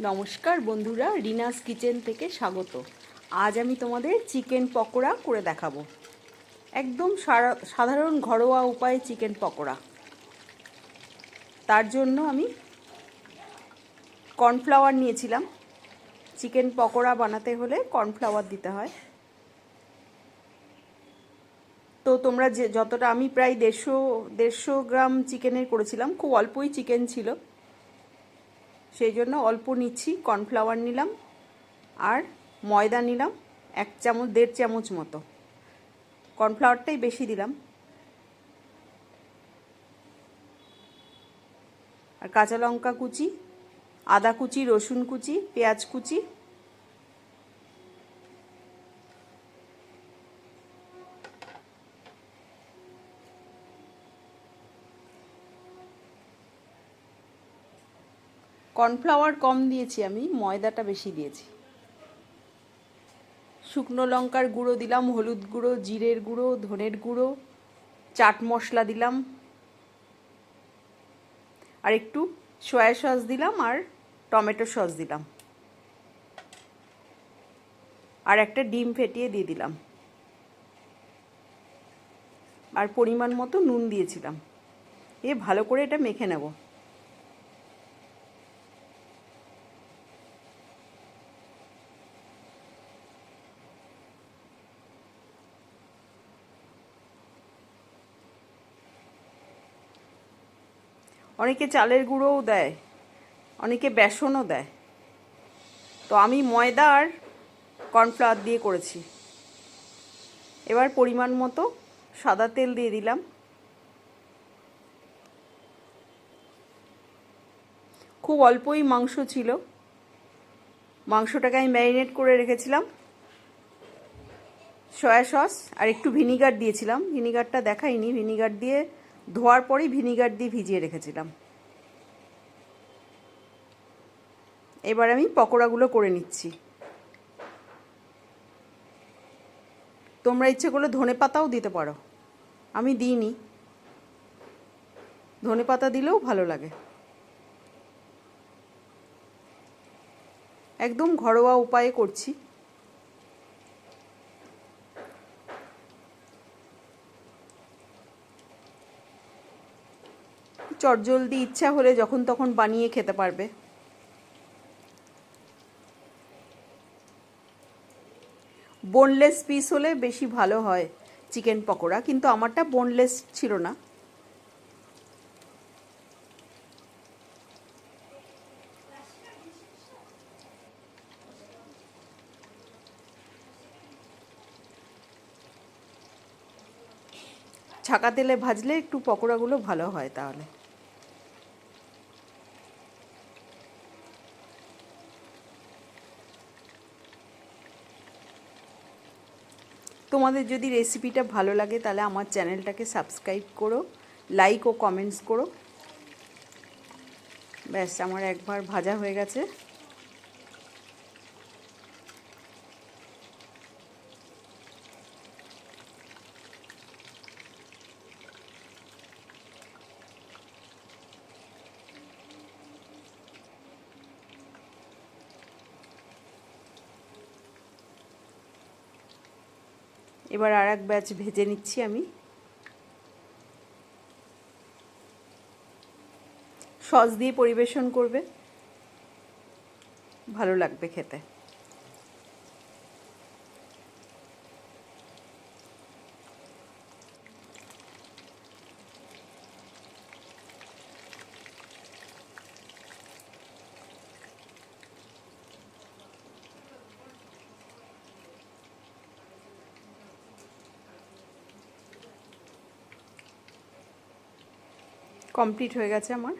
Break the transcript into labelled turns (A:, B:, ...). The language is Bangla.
A: নমস্কার বন্ধুরা, রিনাস কিচেন থেকে স্বাগত। আজ আমি তোমাদের চিকেন পকোড়া করে দেখাবো। একদম সাধারণ ঘরোয়া উপায়ে চিকেন পকোড়া। তার জন্য আমি কর্নফ্লাওয়ার নিয়েছিলাম। চিকেন পকোড়া বানাতে হলে কর্নফ্লাওয়ার দিতে হয়। তো তোমরা যে, যতটা আমি প্রায় দেড়শো দেড়শো গ্রাম চিকেনের করেছিলাম, খুব অল্পই চিকেন ছিল। সেই জন্য অল্প নিচ্ছি কর্নফ্লাওয়ার নিলাম আর ময়দা নিলাম এক চামচ, দেড় চামচ মতো। কর্নফ্লাওয়ারটাই বেশি দিলাম। আর কাঁচা লঙ্কা কুচি, আদা কুচি, রসুন কুচি, পেঁয়াজ কুচি কর্নফ্লাওয়ার কম দিয়েছি আমি, ময়দাটা বেশি দিয়েছি। শুকনো লঙ্কার গুঁড়ো দিলাম, হলুদ গুঁড়ো, জিরের গুঁড়ো, ধনের গুঁড়ো, চাট মশলা দিলাম। আর একটু সয়া সস দিলাম আর টমেটো সস দিলাম। আর একটা ডিম ফেটিয়ে দিয়ে দিলাম। আর পরিমাণ মতো নুন দিয়েছিলাম। এ ভালো করে এটা মেখে নেব। অনেকে চালের গুঁড়োও দেয়, অনেকে বেসনও দেয়। তো আমি ময়দা আর কর্নফ্লাওয়ার দিয়ে করেছি। এবার পরিমাণ মতো সাদা তেল দিয়ে দিলাম। খুব অল্পই মাংস ছিল। মাংসটাকে আমি ম্যারিনেট করে রেখেছিলাম। সয়া সস আর একটু ভিনিগার দিয়েছিলাম। ভিনিগারটা দেখাইনি। ভিনিগার দিয়ে ধোয়ার পরেই ভিনিগার দিয়ে ভিজিয়ে রেখেছিলাম। এবার আমি পকোড়াগুলো করে নিচ্ছি। তোমরা ইচ্ছে করলে ধনে পাতাও দিতে পারো। আমি দিইনি। ধনে পাতা দিলেও ভালো লাগে। একদম ঘরোয়া উপায়ে করছি। চটজলদি ইচ্ছা হলে যখন তখন বানিয়ে খেতে পারবে। বোনলেস পিস হলে বেশি ভালো হয় চিকেন পকোড়া, কিন্তু আমারটা বোনলেস ছিল না। ছাকা তেলে ভাজলে একটু পকোড়াগুলো ভালো হয় তাহলে। তোমাদের যদি রেসিপিটা ভালো লাগে, তাহলে আমার চ্যানেলটাকে সাবস্ক্রাইব করো লাইক ও কমেন্টস করো। ব্যাস, আমার একবার ভাজা হয়ে গেছে। এবার আর এক ব্যাচ ভেজে নিচ্ছি আমি। সস দিয়ে পরিবেশন করবে। ভালো লাগবে খেতে। কমপ্লিট হয়ে গেছে আমার।